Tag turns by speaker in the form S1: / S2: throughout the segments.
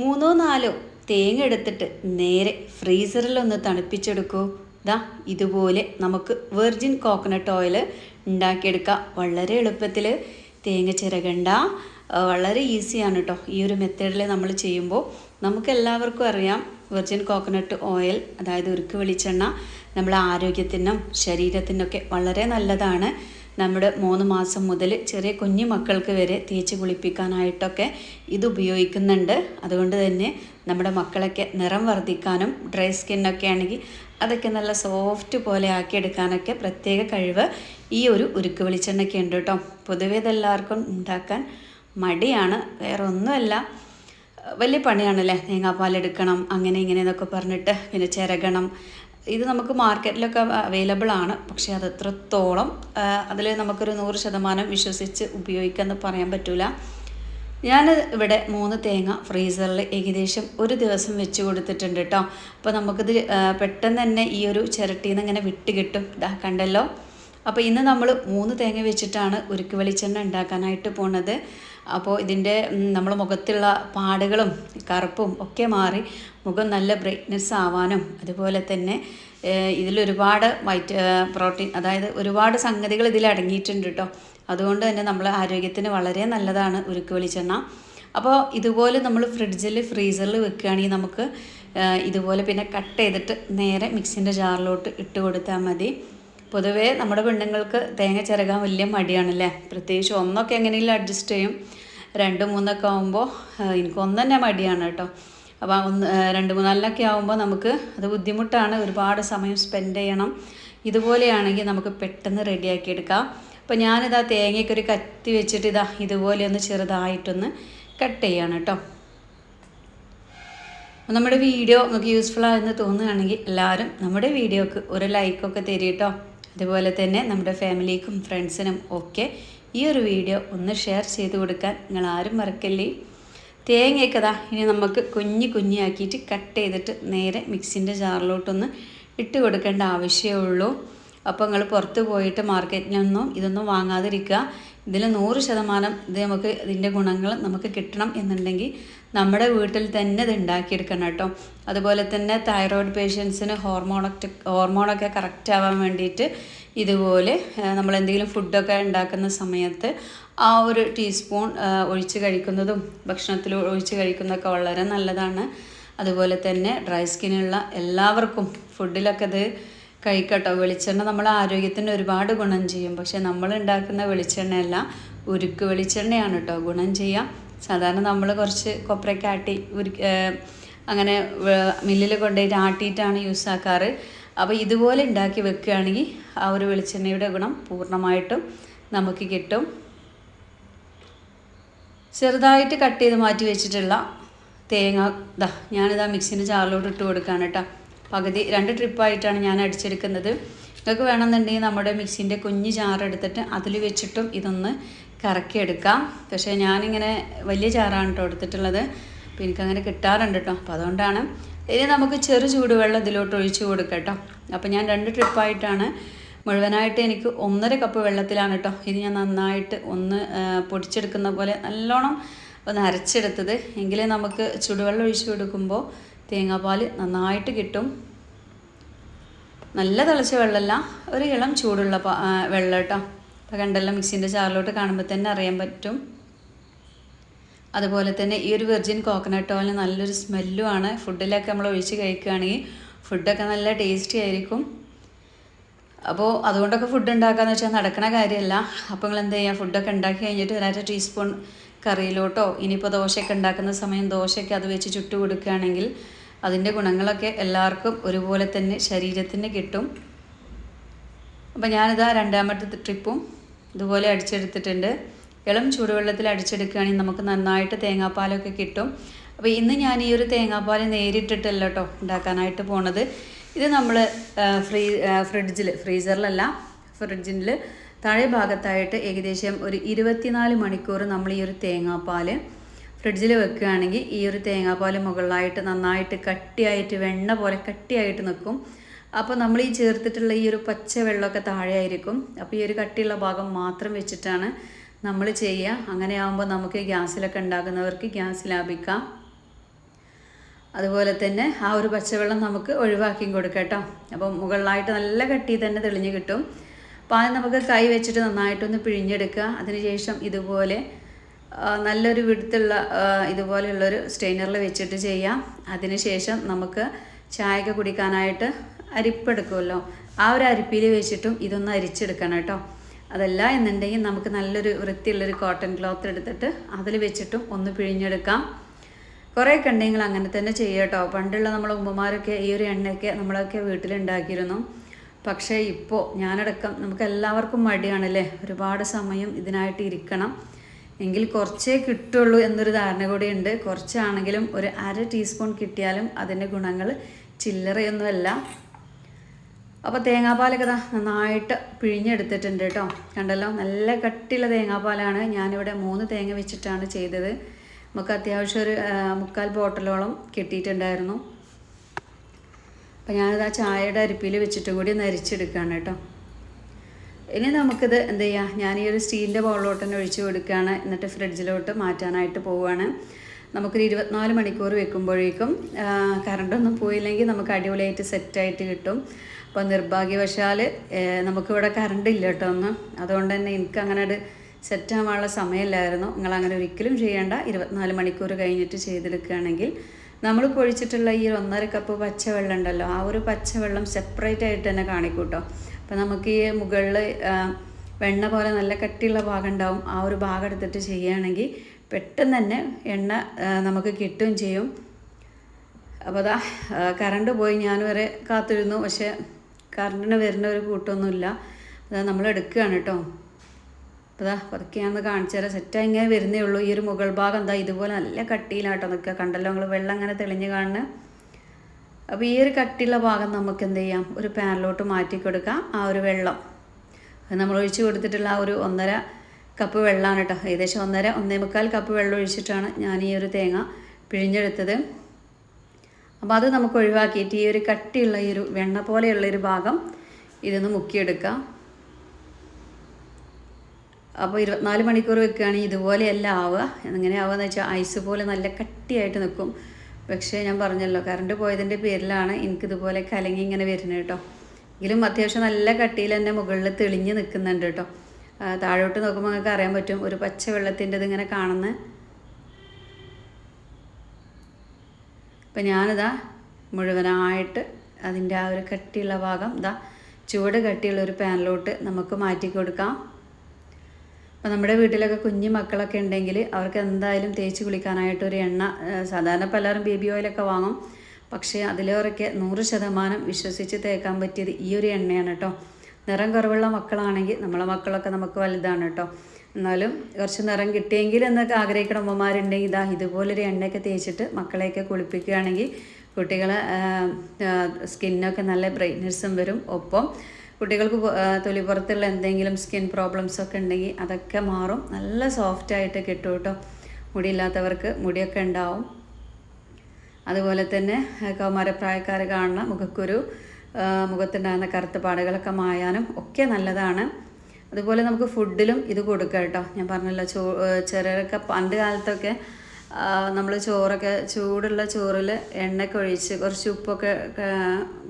S1: മൂന്നോ നാലോ തേങ്ങ എടുത്തിട്ട് നേരെ ഫ്രീസറിൽ ഒന്ന് തണുപ്പിച്ചെടുക്കൂ. ദാ ഇതുപോലെ നമുക്ക് വെർജിൻ കോക്കനട്ട് ഓയിൽ ഉണ്ടാക്കിയെടുക്കാം. വളരെ എളുപ്പത്തിൽ തേങ്ങ ചിരകണ്ട. വളരെ ഈസിയാണ് കേട്ടോ ഈ ഒരു മെത്തേഡിൽ നമ്മൾ ചെയ്യുമ്പോൾ നമുക്ക് എല്ലാവർക്കും അറിയാം വെർജിൻ കോക്കനട്ട് ഓയിൽ അതായത് ഉരുക്ക് വെളിച്ചെണ്ണ നമ്മുടെ ആരോഗ്യത്തിനും ശരീരത്തിനൊക്കെ വളരെ നല്ലതാണ്. നമ്മുടെ മൂന്ന് മാസം മുതൽ ചെറിയ കുഞ്ഞു മക്കൾക്ക് വരെ തേച്ച് കുളിപ്പിക്കാനായിട്ടൊക്കെ ഇത് ഉപയോഗിക്കുന്നുണ്ട്. അതുകൊണ്ട് തന്നെ നമ്മുടെ മക്കളൊക്കെ നിറം വർദ്ധിക്കാനും ഡ്രൈ സ്കിന്നൊക്കെ ആണെങ്കിൽ അതൊക്കെ നല്ല സോഫ്റ്റ് പോലെ ആക്കിയെടുക്കാനൊക്കെ പ്രത്യേക കഴിവ് ഈ ഒരു ഉരുക്ക് വെളിച്ചെണ്ണയ്ക്ക് ഉണ്ട് കേട്ടോ. പൊതുവേ ഇതെല്ലാവർക്കും ഉണ്ടാക്കാൻ മടിയാണ്. വേറെ ഒന്നുമല്ല. വലിയ പണിയാണല്ലേ? തേങ്ങാപ്പാലെടുക്കണം അങ്ങനെ ഇങ്ങനെ എന്നൊക്കെ പറഞ്ഞിട്ട് പിന്നെ ചിരകണം ഇത് നമുക്ക് മാർക്കറ്റിലൊക്കെ അവൈലബിൾ ആണ്. പക്ഷേ അത് എത്രത്തോളം അതിൽ നമുക്കൊരു നൂറ് ശതമാനം വിശ്വസിച്ച് ഉപയോഗിക്കാമെന്ന് പറയാൻ പറ്റില്ല ഞാൻ ഇവിടെ മൂന്ന് തേങ്ങ ഫ്രീസറിൽ ഏകദേശം ഒരു ദിവസം വെച്ച് കൊടുത്തിട്ടുണ്ട് കേട്ടോ അപ്പോൾ നമുക്കിത് പെട്ടെന്ന് തന്നെ ഈ ഒരു ചിരട്ടിയിൽ നിന്ന് ഇങ്ങനെ വിട്ട് കിട്ടും. ഇതാ കണ്ടല്ലോ? അപ്പോൾ ഇന്ന് നമ്മൾ മൂന്ന് തേങ്ങ വെച്ചിട്ടാണ് ഉരുക്ക് വെളിച്ചെണ്ണ ഉണ്ടാക്കാനായിട്ട് പോണത്. അപ്പോൾ ഇതിന്റെ നമ്മൾ മുഖത്തുള്ള പാടുകളും കറുപ്പും ഒക്കെ മാറി മുഖം നല്ല ബ്രൈറ്റ്നെസ് ആവാനും അതുപോലെ തന്നെ ഇതിലൊരുപാട് വൈറ്റ് പ്രോട്ടീൻ അതായത് ഒരുപാട് സംഗതികൾ ഇതിൽ അടങ്ങിയിട്ടുണ്ട് കേട്ടോ അതുകൊണ്ട് തന്നെ നമ്മളെ ആരോഗ്യത്തിന് വളരെ നല്ലതാണ് ഉരുക്ക് വെളിച്ചെണ്ണ. അപ്പോൾ ഇതുപോലെ നമ്മൾ ഫ്രിഡ്ജിൽ ഫ്രീസറിൽ വെക്കുകയാണെങ്കിൽ നമുക്ക് ഇതുപോലെ പിന്നെ കട്ട് ചെയ്തിട്ട് നേരെ മിക്സിന്റെ ജാറിലോട്ട് ഇട്ട് കൊടുത്താൽ മതി. പൊതുവേ നമ്മുടെ പെണ്ണുങ്ങൾക്ക് തേങ്ങ ചിരകാൻ വലിയ മടിയാണല്ലേ? പ്രത്യേകിച്ച് ഒന്നൊക്കെ എങ്ങനെയെങ്കിലും അഡ്ജസ്റ്റ് ചെയ്യും. രണ്ട് മൂന്നൊക്കെ ആകുമ്പോൾ എനിക്ക് ഒന്ന് തന്നെ മടിയാണ് കേട്ടോ. അപ്പോൾ ഒന്ന് രണ്ട് മൂന്നാലിനൊക്കെ ആകുമ്പോൾ നമുക്ക് അത് ബുദ്ധിമുട്ടാണ്. ഒരുപാട് സമയം സ്പെൻഡ് ചെയ്യണം. ഇതുപോലെയാണെങ്കിൽ നമുക്ക് പെട്ടെന്ന് റെഡിയാക്കി എടുക്കാം അപ്പോൾ ഞാനിതാ തേങ്ങയ്ക്ക് ഒരു കത്തി വെച്ചിട്ട് ഇതാ ഇതുപോലെ ഒന്ന് ചെറുതായിട്ടൊന്ന് കട്ട് ചെയ്യാണ് കേട്ടോ. നമ്മുടെ വീഡിയോ നമുക്ക് യൂസ്ഫുൾ ആയെന്ന് തോന്നുകയാണെങ്കിൽ എല്ലാവരും നമ്മുടെ വീഡിയോക്ക് ഒരു ലൈക്കൊക്കെ തരും കേട്ടോ അതുപോലെ തന്നെ നമ്മുടെ ഫാമിലിക്കും ഫ്രണ്ട്സിനും ഒക്കെ ഈ ഒരു വീഡിയോ ഒന്ന് ഷെയർ ചെയ്ത് കൊടുക്കാൻ നിങ്ങൾ ആരും മറക്കല്ലേ? തേങ്ങയൊക്കെ ദാ ഇനി നമുക്ക് കുഞ്ഞി കുഞ്ഞിയാക്കിയിട്ട് കട്ട് ചെയ്തിട്ട് നേരെ മിക്സിന്റെ ജാറിലോട്ടൊന്ന് ഇട്ട് കൊടുക്കേണ്ട ആവശ്യമേ ഉള്ളൂ. അപ്പോൾ നിങ്ങൾ പുറത്ത് പോയിട്ട് മാർക്കറ്റിനൊന്നും ഇതൊന്നും വാങ്ങാതിരിക്കുക. ഇതിൽ നൂറ് ശതമാനം ഇത് നമുക്ക് ഇതിന്റെ ഗുണങ്ങൾ നമുക്ക് കിട്ടണം എന്നുണ്ടെങ്കിൽ നമ്മുടെ വീട്ടിൽ തന്നെ ഇത് ഉണ്ടാക്കിയെടുക്കണം കേട്ടോ. അതുപോലെ തന്നെ തൈറോയ്ഡ് പേഷ്യൻസിന് ഹോർമോണൊക്കെ ഹോർമോണൊക്കെ കറക്റ്റ് ആവാൻ വേണ്ടിയിട്ട് ഇതുപോലെ നമ്മൾ എന്തെങ്കിലും ഫുഡൊക്കെ ഉണ്ടാക്കുന്ന സമയത്ത് ആ ഒരു ടീസ്പൂൺ ഒഴിച്ച് കഴിക്കുന്നതും ഭക്ഷണത്തിൽ ഒഴിച്ച് കഴിക്കുന്നതൊക്കെ വളരെ നല്ലതാണ്. അതുപോലെ തന്നെ ഡ്രൈ സ്കിന്നുള്ള എല്ലാവർക്കും ഫുഡിലൊക്കെ ഇത് കഴിക്കട്ടോ. വെളിച്ചെണ്ണ നമ്മളെ ആരോഗ്യത്തിന് ഒരുപാട് ഗുണം ചെയ്യും. പക്ഷേ നമ്മൾ ഉണ്ടാക്കുന്ന വെളിച്ചെണ്ണയല്ല ഉരുക്ക് വെളിച്ചെണ്ണയാണ് കേട്ടോ ഗുണം ചെയ്യാം. സാധാരണ നമ്മൾ കുറച്ച് കൊപ്രയ്ക്ക് ആട്ടി ഉരുക്ക് അങ്ങനെ മില്ലിൽ കൊണ്ടുപോയിട്ട് ആട്ടിയിട്ടാണ് യൂസ് ആക്കാറ്. അപ്പോൾ ഇതുപോലെ ഉണ്ടാക്കി വെക്കുകയാണെങ്കിൽ ആ ഒരു വെളിച്ചെണ്ണയുടെ ഗുണം പൂർണമായിട്ടും നമുക്ക് കിട്ടും. ചെറുതായിട്ട് കട്ട് ചെയ്ത് മാറ്റി വെച്ചിട്ടുള്ള തേങ്ങ ഇതാ ഞാനിതാ മിക്സിന്റെ ചാറിലോട്ട് ഇട്ട് കൊടുക്കുകയാണ് കേട്ടോ പകുതി രണ്ട് ട്രിപ്പായിട്ടാണ് ഞാൻ അടിച്ചെടുക്കുന്നത്. നിങ്ങൾക്ക് വേണമെന്നുണ്ടെങ്കിൽ നമ്മുടെ മിക്സിന്റെ കുഞ്ഞ് ചാറെടുത്തിട്ട് അതിൽ വെച്ചിട്ടും ഇതൊന്ന് കറക്കിയെടുക്കാം. പക്ഷേ ഞാനിങ്ങനെ വലിയ ചാറാണ് കേട്ടോ എടുത്തിട്ടുള്ളത്. അപ്പോൾ എനിക്കങ്ങനെ കിട്ടാറുണ്ട് കേട്ടോ അപ്പോൾ അതുകൊണ്ടാണ്. ഇനി നമുക്ക് ചെറു ചൂടുവെള്ളം ഇതിലോട്ട് ഒഴിച്ചു കൊടുക്കാം കേട്ടോ അപ്പോൾ ഞാൻ രണ്ട് ട്രിപ്പായിട്ടാണ്. മുഴുവനായിട്ട് എനിക്ക് ഒന്നര കപ്പ് വെള്ളത്തിലാണ് കേട്ടോ ഇത് ഞാൻ നന്നായിട്ട് ഒന്ന് പൊടിച്ചെടുക്കുന്ന പോലെ നല്ലോണം ഒന്ന് അരച്ചെടുത്തത്. എങ്കിലേ നമുക്ക് ചുടുവെള്ളം ഒഴിച്ചു കൊടുക്കുമ്പോൾ തേങ്ങാപ്പാൽ നന്നായിട്ട് കിട്ടും. നല്ല തിളച്ച വെള്ളമല്ല ഒരു ഇളം ചൂടുള്ള വെള്ളം കേട്ടോ. അപ്പോൾ കണ്ടല്ലോ മിക്സിന്റെ ചാറിലോട്ട് കാണുമ്പോൾ തന്നെ അറിയാൻ പറ്റും. അതുപോലെ തന്നെ ഈ ഒരു വെർജിൻ കോക്കനട്ട് ഓയിലിന് നല്ലൊരു സ്മെല്ലും ആണ്. ഫുഡിലൊക്കെ നമ്മൾ ഒഴിച്ച് കഴിക്കുകയാണെങ്കിൽ ഫുഡൊക്കെ നല്ല ടേസ്റ്റി ആയിരിക്കും. അപ്പോൾ അതുകൊണ്ടൊക്കെ ഫുഡ് ഉണ്ടാക്കാന്ന് വെച്ചാൽ നടക്കണ കാര്യമല്ല. അപ്പോൾ നിങ്ങൾ എന്ത് ചെയ്യുക? ഫുഡൊക്കെ ഉണ്ടാക്കി കഴിഞ്ഞിട്ട് ഒരാഴ്ച ടീസ്പൂൺ കറിയിലോട്ടോ ഇനിയിപ്പോൾ ദോശയൊക്കെ ഉണ്ടാക്കുന്ന സമയം ദോശയ്ക്ക് അത് വെച്ച് ചുട്ടു കൊടുക്കുകയാണെങ്കിൽ അതിന്റെ ഗുണങ്ങളൊക്കെ എല്ലാവർക്കും ഒരുപോലെ തന്നെ ശരീരത്തിന് കിട്ടും. അപ്പോൾ ഞാനിതാ രണ്ടാമത്തെ ട്രിപ്പും ഇതുപോലെ അടിച്ചെടുത്തിട്ടുണ്ട്. ഇളം ചൂടുവെള്ളത്തിൽ അടിച്ചെടുക്കുകയാണെങ്കിൽ നമുക്ക് നന്നായിട്ട് തേങ്ങാപ്പാലൊക്കെ കിട്ടും. അപ്പോൾ ഇന്ന് ഞാൻ ഈ ഒരു തേങ്ങാപ്പാൽ നേരിട്ടിട്ടല്ല കേട്ടോ ഉണ്ടാക്കാനായിട്ട് പോണത്. ഇത് നമ്മൾ ഫ്രീ ഫ്രിഡ്ജിൽ ഫ്രീസറിലല്ല ഫ്രിഡ്ജിൽ താഴെ ഭാഗത്തായിട്ട് ഏകദേശം ഒരു ഇരുപത്തിനാല് മണിക്കൂർ നമ്മൾ ഈ ഒരു തേങ്ങാപ്പാൽ ഫ്രിഡ്ജിൽ വെക്കുകയാണെങ്കിൽ ഈ ഒരു തേങ്ങാപ്പാൽ മുകളിലായിട്ട് നന്നായിട്ട് കട്ടിയായിട്ട് വെണ്ണ പോലെ കട്ടിയായിട്ട് നിൽക്കും. അപ്പോൾ നമ്മൾ ഈ ചേർത്തിട്ടുള്ള ഈ ഒരു പച്ച വെള്ളമൊക്കെ താഴെ ആയിരിക്കും അപ്പോൾ ഈ ഒരു കട്ടിയുള്ള ഭാഗം മാത്രം വെച്ചിട്ടാണ് നമ്മൾ ചെയ്യുക. അങ്ങനെ ആകുമ്പോൾ നമുക്ക് ഗ്യാസിലൊക്കെ ഉണ്ടാക്കുന്നവർക്ക് ഗ്യാസ് ലാഭിക്കാം. അതുപോലെ തന്നെ ആ ഒരു പച്ചവെള്ളം നമുക്ക് ഒഴിവാക്കിയും കൊടുക്കാം കേട്ടോ. അപ്പം മുകളിലായിട്ട് നല്ല കട്ടി തന്നെ തെളിഞ്ഞ് കിട്ടും. അപ്പോൾ ആദ്യം നമുക്ക് കൈ വെച്ചിട്ട് നന്നായിട്ടൊന്ന് പിഴിഞ്ഞെടുക്കുക. അതിനുശേഷം ഇതുപോലെ നല്ലൊരു വിടുത്തുള്ള ഇതുപോലെയുള്ളൊരു സ്റ്റെയിനറിൽ വെച്ചിട്ട് ചെയ്യാം. അതിനുശേഷം നമുക്ക് ചായയൊക്കെ കുടിക്കാനായിട്ട് അരിപ്പെടുക്കുമല്ലോ. ആ ഒരു അരിപ്പിൽ വെച്ചിട്ടും ഇതൊന്ന് അരിച്ചെടുക്കണം കേട്ടോ. അതല്ല എന്നുണ്ടെങ്കിൽ നമുക്ക് നല്ലൊരു വൃത്തിയുള്ളൊരു കോട്ടൺ ക്ലോത്ത് എടുത്തിട്ട് അതിൽ വെച്ചിട്ടും ഒന്ന് പിഴിഞ്ഞെടുക്കാം. കുറേ കണ്ടെങ്കിൽ അങ്ങനെ തന്നെ ചെയ്യുക കേട്ടോ. പണ്ടുള്ള നമ്മളെ ഉമ്മമാരൊക്കെ ഈ ഒരു എണ്ണയൊക്കെ നമ്മളൊക്കെ വീട്ടിലുണ്ടാക്കിയിരുന്നു. പക്ഷേ ഇപ്പോൾ ഞാനടക്കം നമുക്ക് എല്ലാവർക്കും മടിയാണല്ലേ? ഒരുപാട് സമയം ഇതിനായിട്ട് ഇരിക്കണം. എങ്കിൽ കുറച്ചേ കിട്ടുള്ളൂ എന്നൊരു ധാരണ കൂടിയുണ്ട്. കുറച്ചാണെങ്കിലും ഒരു അര ടീസ്പൂൺ കിട്ടിയാലും അതിന്റെ ഗുണങ്ങൾ ചില്ലറയൊന്നുമല്ല. അപ്പോൾ തേങ്ങാപ്പാലൊക്കെ നന്നായിട്ട് പിഴിഞ്ഞെടുത്തിട്ടുണ്ട് കേട്ടോ. കണ്ടല്ലോ? നല്ല കട്ടിയുള്ള തേങ്ങാപ്പാലാണ്. ഞാനിവിടെ മൂന്ന് തേങ്ങ വെച്ചിട്ടാണ് ചെയ്തത്. നമുക്ക് അത്യാവശ്യം ഒരു മുക്കാൽ ബോട്ടിലോളം കിട്ടിയിട്ടുണ്ടായിരുന്നു. അപ്പോൾ ഞാനിത് ആ ചായയുടെ അരിപ്പിൽ വെച്ചിട്ട് കൂടി ഒന്ന് അരിച്ചെടുക്കുകയാണ് കേട്ടോ. ഇനി നമുക്കിത് എന്ത് ചെയ്യാം? ഞാൻ ഈ ഒരു സ്റ്റീലിന്റെ ബൗളിലോട്ട് തന്നെ ഒഴിച്ചു കൊടുക്കുകയാണ്. എന്നിട്ട് ഫ്രിഡ്ജിലോട്ട് മാറ്റാനായിട്ട് പോവുകയാണ്. നമുക്കൊരു ഇരുപത്തിനാല് മണിക്കൂർ വെക്കുമ്പോഴേക്കും കറണ്ടൊന്നും പോയില്ലെങ്കിൽ നമുക്ക് അടിപൊളിയായിട്ട് സെറ്റായിട്ട് കിട്ടും. അപ്പോൾ നിർഭാഗ്യവശാൽ നമുക്കിവിടെ കറണ്ട് ഇല്ല കേട്ടോ ഒന്ന് അതുകൊണ്ട് തന്നെ എനിക്ക് അങ്ങനെ ഒരു സെറ്റാവാനുള്ള സമയമില്ലായിരുന്നു. നിങ്ങൾ അങ്ങനെ ഒരിക്കലും ചെയ്യേണ്ട. ഇരുപത്തിനാല് മണിക്കൂർ കഴിഞ്ഞിട്ട് ചെയ്തെടുക്കുകയാണെങ്കിൽ നമ്മൾ പൊഴിച്ചിട്ടുള്ള ഈ ഒരു ഒന്നര കപ്പ് പച്ചവെള്ളം ഉണ്ടല്ലോ ആ ഒരു പച്ചവെള്ളം സെപ്പറേറ്റ് ആയിട്ട് തന്നെ കാണിക്കൂട്ടോ. അപ്പോൾ നമുക്ക് ഈ മുകളിൽ വെണ്ണ പോലെ നല്ല കട്ടിയുള്ള ഭാഗം ഉണ്ടാവും ആ ഒരു ഭാഗം എടുത്തിട്ട് ചെയ്യുകയാണെങ്കിൽ പെട്ടെന്ന് തന്നെ എണ്ണ നമുക്ക് കിട്ടുകയും ചെയ്യും. അപ്പോൾ അതാ കറണ്ട് പോയി. ഞാൻ വരെ കാത്തിരുന്നു. പക്ഷേ കറണ്ടിന് വരുന്ന ഒരു കൂട്ടമൊന്നുമില്ല അതാ നമ്മൾ എടുക്കുകയാണ് കേട്ടോ അപ്പോൾ അതാ പതുക്കെ ഞാനൊന്ന് കാണിച്ചു തരാം. സെറ്റായി ഇങ്ങനെ വരുന്നേ ഉള്ളൂ. ഈ ഒരു മുകൾ ഭാഗം എന്താ ഇതുപോലെ നല്ല കട്ടിയിലാട്ടോ നിൽക്കുക. കണ്ടല്ലോ നിങ്ങൾ വെള്ളം അങ്ങനെ തെളിഞ്ഞ് കാണുന്നത് അപ്പോൾ ഈ ഒരു കട്ടിയുള്ള ഭാഗം നമുക്ക് എന്ത് ചെയ്യാം? ഒരു പാനിലോട്ട് മാറ്റി കൊടുക്കാം. ആ ഒരു വെള്ളം. നമ്മൾ ഒഴിച്ചു കൊടുത്തിട്ടുള്ള ആ ഒരു ഒന്നര കപ്പ് വെള്ളമാണ് കേട്ടോ. ഏകദേശം ഒന്നര ഒന്നേ മുക്കാൽ കപ്പ് വെള്ളം ഒഴിച്ചിട്ടാണ് ഞാൻ ഈ ഒരു തേങ്ങ പിഴിഞ്ഞെടുത്തത്. അപ്പോൾ അത് നമുക്ക് ഒഴിവാക്കിയിട്ട് ഈ ഒരു കട്ടിയുള്ള ഈ ഒരു വെണ്ണ പോലെയുള്ള ഒരു ഭാഗം ഇതൊന്ന് മുക്കിയെടുക്കാം അപ്പോൾ ഇരുപത്തിനാല് മണിക്കൂർ വെക്കുകയാണെങ്കിൽ ഇതുപോലെയല്ല ആവുക. എങ്ങനെ ആവുക എന്ന് വെച്ചാൽ ഐസ് പോലെ നല്ല കട്ടിയായിട്ട് നിൽക്കും. പക്ഷേ ഞാൻ പറഞ്ഞല്ലോ കറണ്ട് പോയതിന്റെ പേരിലാണ് എനിക്കിതുപോലെ കലങ്ങി ഇങ്ങനെ വരുന്നത് കേട്ടോ. എങ്കിലും അത്യാവശ്യം നല്ല കട്ടിയിൽ തന്നെ മുകളിൽ തെളിഞ്ഞ് നിൽക്കുന്നുണ്ട് കേട്ടോ. താഴോട്ട് നോക്കുമ്പോൾ നിങ്ങൾക്ക് അറിയാൻ പറ്റും ഒരു പച്ച വെള്ളത്തിന്റെ ഇതിങ്ങനെ കാണുന്ന അപ്പം ഞാനിതാ മുഴുവനായിട്ട് അതിന്റെ ആ ഒരു കട്ടിയുള്ള ഭാഗം ഇതാ ചുവട് കട്ടിയുള്ള ഒരു പാനിലോട്ട് നമുക്ക് മാറ്റി കൊടുക്കാം അപ്പോൾ നമ്മുടെ വീട്ടിലൊക്കെ കുഞ്ഞു മക്കളൊക്കെ ഉണ്ടെങ്കിൽ അവർക്ക് എന്തായാലും തേച്ച് കുളിക്കാനായിട്ട് ഒരു എണ്ണ സാധാരണ പലരും ബേബി ഓയിലൊക്കെ വാങ്ങും. പക്ഷേ അതിലേറൊക്കെ നൂറ് ശതമാനം വിശ്വസിച്ച് തേക്കാൻ പറ്റിയത് ഈ ഒരു എണ്ണയാണ് കേട്ടോ. നിറം കുറവുള്ള മക്കളാണെങ്കിൽ നമ്മളെ മക്കളൊക്കെ നമുക്ക് വലുതാണ് കേട്ടോ. എന്നാലും കുറച്ച് നിറം കിട്ടിയെങ്കിൽ എന്നൊക്കെ ആഗ്രഹിക്കുന്ന അമ്മമാരുണ്ടെങ്കിൽ ഇതാ ഇതുപോലൊരു എണ്ണയൊക്കെ തേച്ചിട്ട് മക്കളെയൊക്കെ കുളിപ്പിക്കുകയാണെങ്കിൽ കുട്ടികളെ സ്കിന്നൊക്കെ നല്ല ബ്രൈറ്റ്നെസ്സും വരും. ഒപ്പം കുട്ടികൾക്ക് തൊലിപ്പുറത്തുള്ള എന്തെങ്കിലും സ്കിൻ പ്രോബ്ലംസ് ഒക്കെ ഉണ്ടെങ്കിൽ അതൊക്കെ മാറും. നല്ല സോഫ്റ്റ് ആയിട്ട് കിട്ടും കേട്ടോ. മുടിയില്ലാത്തവർക്ക് മുടിയൊക്കെ ഉണ്ടാവും. അതുപോലെ തന്നെ കൗമാരപ്രായക്കാർ കാണുന്ന മുഖക്കുരു മുഖത്തുണ്ടാകുന്ന കറുത്ത പാടുകളൊക്കെ മായാനും ഒക്കെ നല്ലതാണ്. അതുപോലെ നമുക്ക് ഫുഡിലും ഇത് കൊടുക്കാം കേട്ടോ. ഞാൻ പറഞ്ഞല്ലോ ചോ ചെറിയൊക്കെ പണ്ട് കാലത്തൊക്കെ നമ്മൾ ചോറൊക്കെ ചൂടുള്ള ചോറിൽ എണ്ണയൊക്കെ ഒഴിച്ച് കുറച്ച് ഉപ്പൊക്കെ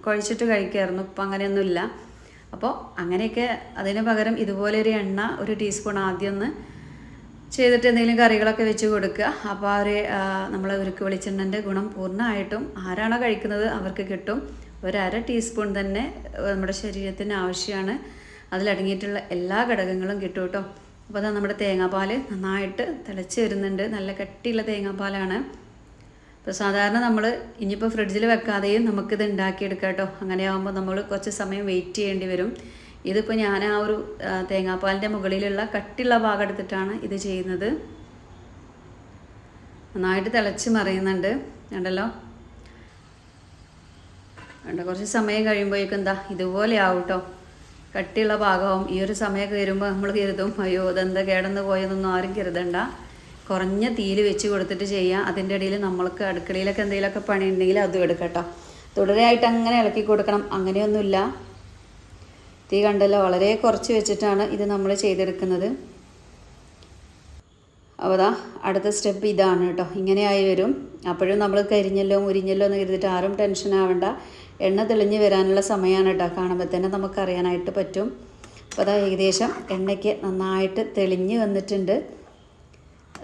S1: കുഴച്ചിട്ട് കഴിക്കായിരുന്നു. ഇപ്പം അങ്ങനെയൊന്നുമില്ല. അപ്പോൾ അങ്ങനെയൊക്കെ അതിന് പകരം ഇതുപോലെ ഒരു എണ്ണ ഒരു ടീസ്പൂൺ ആദ്യം ഒന്ന് ചെയ്തിട്ട് എന്തെങ്കിലും കറികളൊക്കെ വെച്ച് കൊടുക്കുക. അപ്പോൾ ആ ഒരു നമ്മൾ ഉരുക്ക് വെളിച്ചെണ്ണന്റെ ഗുണം പൂർണമായിട്ടും ആരാണോ കഴിക്കുന്നത് അവർക്ക് കിട്ടും. ഒരു അര ടീസ്പൂൺ തന്നെ നമ്മുടെ ശരീരത്തിന് ആവശ്യമാണ്. അതിലടങ്ങിയിട്ടുള്ള എല്ലാ ഘടകങ്ങളും കിട്ടും കേട്ടോ. അപ്പോൾ അതാ നമ്മുടെ തേങ്ങാപ്പാൽ നന്നായിട്ട് തിളച്ച് വരുന്നുണ്ട്. നല്ല കട്ടിയുള്ള തേങ്ങാപ്പാലാണ്. ഇപ്പോൾ സാധാരണ നമ്മൾ ഇനിയിപ്പോൾ ഫ്രിഡ്ജിൽ വെക്കാതെയും നമുക്കിത് ഉണ്ടാക്കിയെടുക്കാം കേട്ടോ. അങ്ങനെയാകുമ്പോൾ നമ്മൾ കുറച്ച് സമയം വെയിറ്റ് ചെയ്യേണ്ടി വരും. ഇതിപ്പോൾ ഞാൻ ആ ഒരു തേങ്ങാപ്പാലിന്റെ മുകളിലുള്ള കട്ടിയുള്ള ഭാഗം എടുത്തിട്ടാണ് ഇത് ചെയ്യുന്നത്. നന്നായിട്ട് തിളച്ച് മറിയുന്നുണ്ട്. ഉണ്ടല്ലോ കണ്ടോ? കുറച്ച് സമയം കഴിയുമ്പോഴേക്കും എന്താ ഇതുപോലെ ആവും കേട്ടോ. കട്ടിയുള്ള ഭാഗമാവും ഈ ഒരു സമയമൊക്കെ വരുമ്പോൾ നമ്മൾ കരുതും അയ്യോ ഇതെന്താ കേടന്ന് പോയതൊന്നും ആരും കരുതണ്ട. കുറഞ്ഞ തീയിൽ വെച്ച് കൊടുത്തിട്ട് ചെയ്യാം. അതിന്റെ ഇടയിൽ നമ്മൾക്ക് അടുക്കളയിലൊക്കെ എന്തെങ്കിലുമൊക്കെ പണി ഉണ്ടെങ്കിൽ അതും എടുക്കട്ടോ. തുടരെയായിട്ട് അങ്ങനെ ഇളക്കി കൊടുക്കണം. അങ്ങനെയൊന്നുമില്ല. തീ കണ്ടല്ലോ വളരെ കുറച്ച് വെച്ചിട്ടാണ് ഇത് നമ്മൾ ചെയ്തെടുക്കുന്നത്. അപ്പോൾ അടുത്ത സ്റ്റെപ്പ് ഇതാണ് കേട്ടോ. ഇങ്ങനെയായി വരും. അപ്പോഴും നമ്മൾ കരിഞ്ഞല്ലോ മുരിഞ്ഞല്ലോ എന്ന് കരുതിയിട്ട് ആരും ടെൻഷൻ ആവണ്ട. എണ്ണ തെളിഞ്ഞ് വരാനുള്ള സമയമാണ് കേട്ടോ. കാണുമ്പോൾ തന്നെ നമുക്കറിയാനായിട്ട് പറ്റും. അപ്പോൾ അതാ ഏകദേശം എണ്ണയ്ക്ക് നന്നായിട്ട് തെളിഞ്ഞ് വന്നിട്ടുണ്ട്.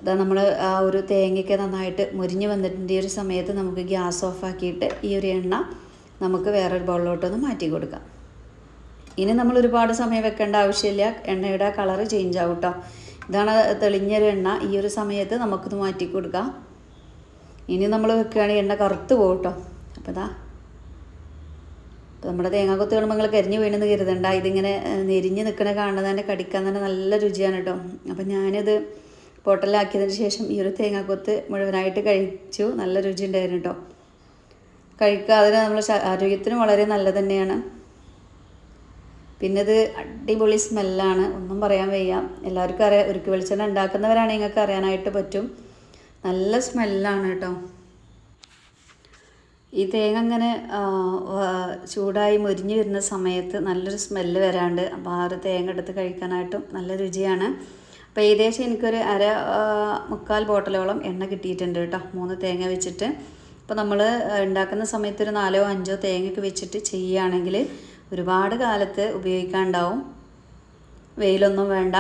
S1: അതാ നമ്മൾ ആ ഒരു തേങ്ങയ്ക്ക് നന്നായിട്ട് മുരിഞ്ഞ് വന്നിട്ടുണ്ട് ഈ ഒരു സമയത്ത് നമുക്ക് ഗ്യാസ് ഓഫാക്കിയിട്ട് ഈ ഒരു എണ്ണ നമുക്ക് വേറൊരു ബൗളിലോട്ടൊന്ന് മാറ്റി കൊടുക്കാം. ഇനി നമ്മൾ ഒരുപാട് സമയം വെക്കേണ്ട ആവശ്യമില്ല. എണ്ണയുടെ കളറ് ചേഞ്ച് ആവും കേട്ടോ ഇതാണ് തെളിഞ്ഞൊരു എണ്ണ. ഈ ഒരു സമയത്ത് നമുക്കിത് മാറ്റി കൊടുക്കാം. ഇനി നമ്മൾ വെക്കുകയാണെങ്കിൽ എണ്ണ കറുത്ത് പോകും കേട്ടോ അപ്പോൾ ഇതാ നമ്മുടെ തേങ്ങാക്കൊത്ത് കാണുമ്പോൾ നിങ്ങൾ കരിഞ്ഞ് വീണെന്ന് കരുതണ്ട. ഇതിങ്ങനെ നെരിഞ്ഞ് നിൽക്കണ കാണുന്നത് കടിക്കാൻ തന്നെ നല്ല രുചിയാണ് കേട്ടോ അപ്പം ഞാനിത് പൊട്ടലാക്കിയതിന് ശേഷം ഈ ഒരു തേങ്ങാക്കൊത്ത് മുഴുവനായിട്ട് കഴിച്ചു. നല്ല രുചി ഉണ്ടായിരുന്നു കേട്ടോ കഴിക്കുക. അതിന് നമ്മൾ ആരോഗ്യത്തിന് വളരെ നല്ലത് തന്നെയാണ്. പിന്നെ ഇത് അടിപൊളി സ്മെല്ലാണ്. ഒന്നും പറയാൻ വയ്യ. എല്ലാവർക്കും അറിയാം. ഉരുക്ക് വെളിച്ചെണ്ണ ഉണ്ടാക്കുന്നവരാണെങ്കിൽ നിങ്ങൾക്ക് അറിയാനായിട്ട് പറ്റും. നല്ല സ്മെല്ലാണ് കേട്ടോ ഈ തേങ്ങ അങ്ങനെ ചൂടായി മുരിഞ്ഞു വരുന്ന സമയത്ത് നല്ലൊരു സ്മെല്ല് വരാണ്ട് അപ്പോൾ ആ ഒരു തേങ്ങ എടുത്ത് കഴിക്കാനായിട്ടും നല്ല രുചിയാണ്. അപ്പോൾ ഏകദേശം എനിക്കൊരു അര മുക്കാൽ ബോട്ടിലോളം എണ്ണ കിട്ടിയിട്ടുണ്ട് കേട്ടോ. മൂന്ന് തേങ്ങ വെച്ചിട്ട്. അപ്പോൾ നമ്മൾ ഉണ്ടാക്കുന്ന സമയത്ത് ഒരു നാലോ അഞ്ചോ തേങ്ങയൊക്കെ വെച്ചിട്ട് ചെയ്യുകയാണെങ്കിൽ ഒരുപാട് കാലത്ത് ഉപയോഗിക്കാണ്ടാവും. വെയിലൊന്നും വേണ്ട.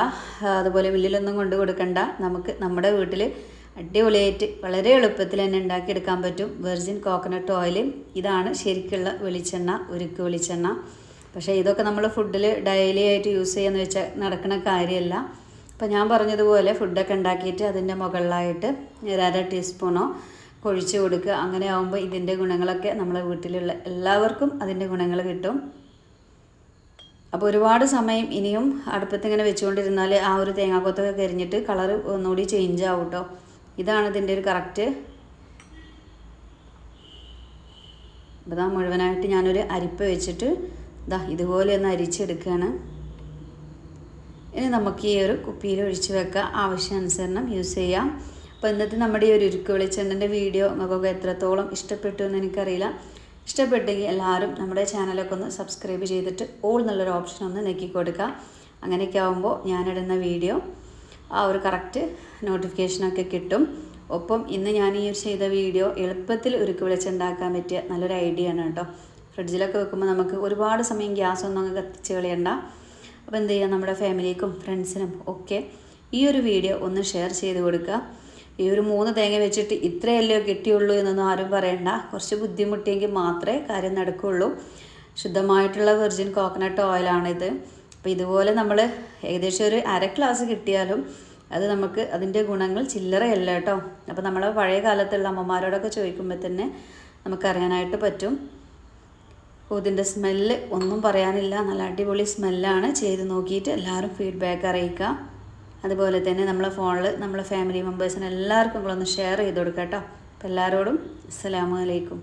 S1: അതുപോലെ മില്ലിലൊന്നും കൊണ്ട് കൊടുക്കണ്ട. നമുക്ക് നമ്മുടെ വീട്ടിൽ അടിപൊളിയായിട്ട് വളരെ എളുപ്പത്തിൽ തന്നെ ഉണ്ടാക്കിയെടുക്കാൻ പറ്റും. Virgin coconut oil. ഇതാണ് ശരിക്കുള്ള വെളിച്ചെണ്ണ ഉരുക്ക് വെളിച്ചെണ്ണ. പക്ഷേ ഇതൊക്കെ നമ്മൾ ഫുഡിൽ ഡെയിലി ആയിട്ട് യൂസ് ചെയ്യാന്ന് വെച്ചാൽ നടക്കുന്ന കാര്യമല്ല അപ്പോൾ ഞാൻ പറഞ്ഞതുപോലെ ഫുഡൊക്കെ ഉണ്ടാക്കിയിട്ട് അതിന്റെ മുകളിലായിട്ട് ഒരര ടീസ്പൂണോ കൊഴിച്ച് കൊടുക്കുക. അങ്ങനെ ആകുമ്പോൾ ഇതിന്റെ ഗുണങ്ങളൊക്കെ നമ്മളെ വീട്ടിലുള്ള എല്ലാവർക്കും അതിന്റെ ഗുണങ്ങൾ കിട്ടും. അപ്പോൾ ഒരുപാട് സമയം ഇനിയും അടുപ്പത്ത് ഇങ്ങനെ വെച്ചുകൊണ്ടിരുന്നാൽ ആ ഒരു തേങ്ങാക്കൊത്തൊക്കെ കരിഞ്ഞിട്ട് കളർ ഒന്നുകൂടി ചേഞ്ച് ആവും കേട്ടോ ഇതാണ് ഇതിന്റെ ഒരു കറക്റ്റ് അപ്പോൾ ഇതാ മുഴുവനായിട്ട് ഞാനൊരു അരിപ്പ് വെച്ചിട്ട് ഇതാ ഇതുപോലെ ഒന്ന് അരിച്ചെടുക്കുകയാണ്. ഇനി നമുക്ക് ഈ ഒരു കുപ്പിയിൽ ഒഴിച്ച് വെക്കാം. ആവശ്യാനുസരണം യൂസ് ചെയ്യാം. അപ്പോൾ ഇന്നത്തെ നമ്മുടെ ഈ ഒരു ഉരുക്ക് വെളിച്ചെണ്ണന്റെ വീഡിയോ നിങ്ങൾക്കൊക്കെ എത്രത്തോളം ഇഷ്ടപ്പെട്ടു എന്ന് എനിക്കറിയില്ല. ഇഷ്ടപ്പെട്ടെങ്കിൽ എല്ലാവരും നമ്മുടെ ചാനലൊക്കെ ഒന്ന് സബ്സ്ക്രൈബ് ചെയ്തിട്ട് ഓൾ എന്നുള്ളൊരു ഓപ്ഷൻ ഒന്ന് നെക്കി കൊടുക്കുക. അങ്ങനെയൊക്കെ ആകുമ്പോൾ ഞാനിടുന്ന വീഡിയോ ആ ഒരു കറക്റ്റ് നോട്ടിഫിക്കേഷനൊക്കെ കിട്ടും. ഒപ്പം ഇന്ന് ഞാൻ ഈ ഒരു ചെയ്ത വീഡിയോ എളുപ്പത്തിൽ ഉരുക്ക് വിളിച്ചുണ്ടാക്കാൻ പറ്റിയ നല്ലൊരു ഐഡിയ ആണ് കേട്ടോ. ഫ്രിഡ്ജിലൊക്കെ വെക്കുമ്പോൾ നമുക്ക് ഒരുപാട് സമയം ഗ്യാസ് ഒന്നും കത്തിച്ച് കളയണ്ട. അപ്പോൾ എന്ത് ചെയ്യുക നമ്മുടെ ഫാമിലിക്കും ഫ്രണ്ട്സിനും ഒക്കെ ഈ ഒരു വീഡിയോ ഒന്ന് ഷെയർ ചെയ്ത് കൊടുക്കുക. ഈ ഒരു മൂന്ന് തേങ്ങ വെച്ചിട്ട് ഇത്രയല്ലേ കിട്ടിയുള്ളൂ എന്നൊന്നും ആരും പറയണ്ട. കുറച്ച് ബുദ്ധിമുട്ടിയെങ്കിൽ മാത്രമേ കാര്യം നടക്കുകയുള്ളൂ ശുദ്ധമായിട്ടുള്ള വെർജിൻ കോക്കനട്ട് ഓയിലാണിത് അപ്പോൾ ഇതുപോലെ നമ്മൾ ഏകദേശം ഒരു അര ഗ്ലാസ് കിട്ടിയാലും അത് നമുക്ക് അതിന്റെ ഗുണങ്ങൾ ചില്ലറയല്ല കേട്ടോ. അപ്പോൾ നമ്മളെ പഴയ കാലത്തുള്ള അമ്മമാരോടൊക്കെ ചോദിക്കുമ്പോൾ തന്നെ നമുക്കറിയാനായിട്ട് പറ്റും. അപ്പോൾ ഇതിന്റെ സ്മെല്ല് ഒന്നും പറയാനില്ല. നല്ല അടിപൊളി സ്മെല്ലാണ് ചെയ്ത് നോക്കിയിട്ട് എല്ലാവരും ഫീഡ്ബാക്ക് അറിയിക്കുക. അതുപോലെ തന്നെ നമ്മളെ ഫോണിൽ നമ്മളെ ഫാമിലി മെമ്പേഴ്സിന് എല്ലാവർക്കും നിങ്ങളൊന്ന് ഷെയർ ചെയ്ത് കൊടുക്കാം കേട്ടോ. അപ്പോൾ എല്ലാവരോടും അസ്സലാമു അലൈക്കും.